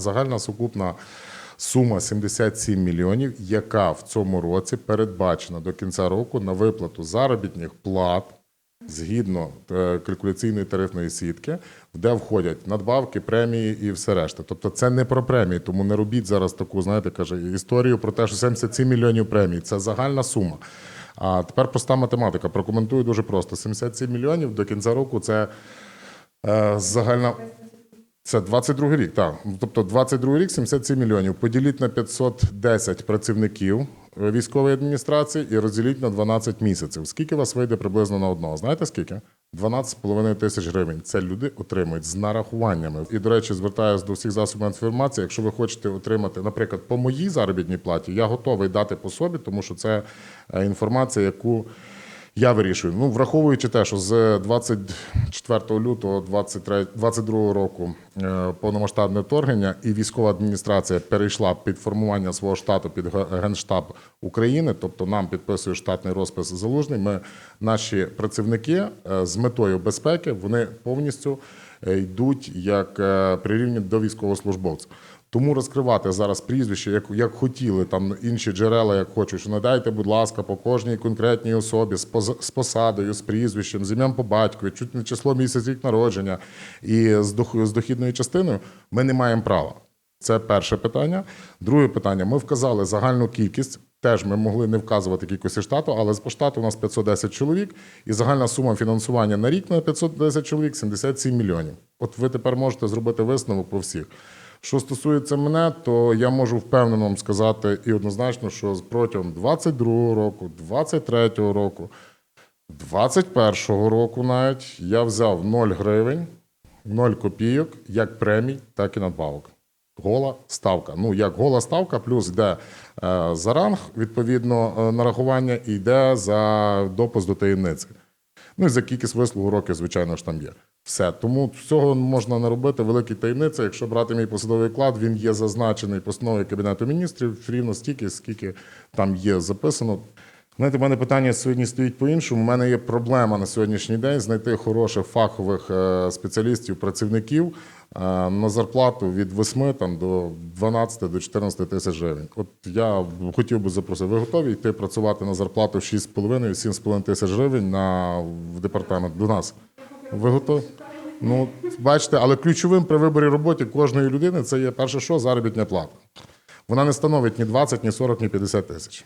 Загальна сукупна сума 77 мільйонів, яка в цьому році передбачена до кінця року на виплату заробітних плат згідно е, калькуляційної тарифної сітки, де входять надбавки, премії і все решта. Тобто це не про премії, тому не робіть зараз таку, знаєте, каже, історію про те, що 77 мільйонів премій це загальна сума. А тепер проста математика. Прокоментую дуже просто: 77 мільйонів до кінця року це е, загальна. Це 22 рік, так. Тобто 22 рік 77 мільйонів. Поділіть на 510 працівників військової адміністрації і розділіть на 12 місяців. Скільки вас вийде приблизно на одного? Знаєте скільки? 12,5 тисяч гривень. Це люди отримують з нарахуваннями. І, до речі, звертаюся до всіх засобів інформації. Якщо ви хочете отримати, наприклад, по моїй заробітній платі, я готовий дати по собі, тому що це е, інформація, яку я вирішую. Ну, враховуючи те, що з 24 лютого 23, 22 року е, повномасштабне вторгнення і військова адміністрація перейшла під формування свого штату під Генштаб України, тобто нам підписує штатний розпис залужний. Ми наші працівники е, з метою безпеки вони повністю е, йдуть як прирівняні до військовослужбовців. Тому розкривати зараз прізвище, як, як хотіли там інші джерела, як хочуть, що надайте, будь ласка, по кожній конкретній особі з, поз- з посадою, з прізвищем, з ім'ям по батькові, чуть не число місяць рік народження і з, дох, з дохідною частиною, ми не маємо права. Це перше питання. Друге питання: ми вказали загальну кількість. Теж ми могли не вказувати кількості штату, але по штату у нас 510 чоловік, і загальна сума фінансування на рік на 510 чоловік 77 мільйонів. От ви тепер можете зробити висновок по всіх. Що стосується мене, то я можу впевнено вам сказати і однозначно, що протягом 22 року, 23 року, 21 року навіть я взяв 0 гривень, 0 копійок, як премій, так і надбавок. Гола ставка. Ну, як гола ставка, плюс йде е, за ранг, відповідно, е, нарахування, і йде за допуск до таємниці. Ну і за кількість вислугу років, звичайно ж, там є. Все. Тому цього можна не робити великі таємниці. Якщо брати мій посадовий клад, він є зазначений постановою Кабінету міністрів рівно стільки, скільки там є записано. Знаєте, в мене питання сьогодні стоїть по-іншому. У мене є проблема на сьогоднішній день знайти хороших фахових е, спеціалістів, працівників е, на зарплату від 8 там, до 12 до 14 тисяч гривень. От я хотів би запросити, ви готові йти працювати на зарплату 6,5-7,5 тисяч гривень на, в департамент до нас? Ви готові? Ну, бачите, але ключовим при виборі роботи кожної людини це є перше, що заробітня плата. Вона не становить ні 20, ні 40, ні 50 тисяч.